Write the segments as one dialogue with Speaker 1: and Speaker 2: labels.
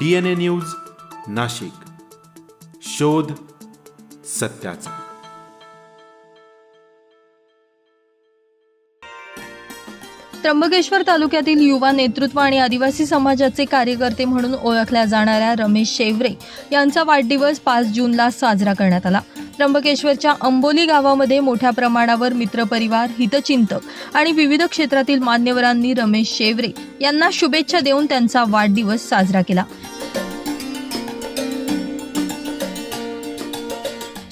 Speaker 1: DNA news Nashik. शोध सत्याचा.
Speaker 2: त्र्यंबकेश्वर तालुक्यातील युवा नेतृत्व आणि आदिवासी समाजाचे कार्यकर्ते म्हणून ओळखल्या जाणाऱ्या रमेश शेवरे यांचा वाढदिवस पाच जूनला साजरा करण्यात आला. त्र्यंबकेश्वरच्या अंबोली गावामध्ये मोठ्या प्रमाणावर मित्रपरिवार हितचिंतक आणि विविध क्षेत्रातील मान्यवरांनी रमेश शेवरे यांना शुभेच्छा देऊन त्यांचा वाढदिवस साजरा केला.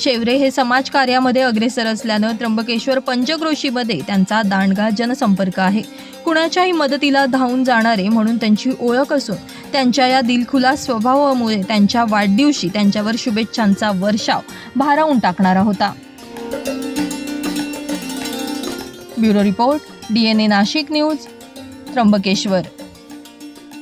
Speaker 2: शेवरे हे समाज कार्यामध्ये अग्रेसर असल्यानं त्र्यंबकेश्वर पंचक्रोशीमध्ये त्यांचा दांडगा जनसंपर्क आहे. कुणाच्याही मदतीला धावून जाणारे म्हणून त्यांची ओळख असून त्यांच्या या दिलखुला स्वभावामुळे त्यांच्या वाढदिवशी त्यांच्यावर शुभेच्छांचा वर्षाव भारावून टाकणारा होता. Bureau report DNA Nashik news Trimbakeshwar.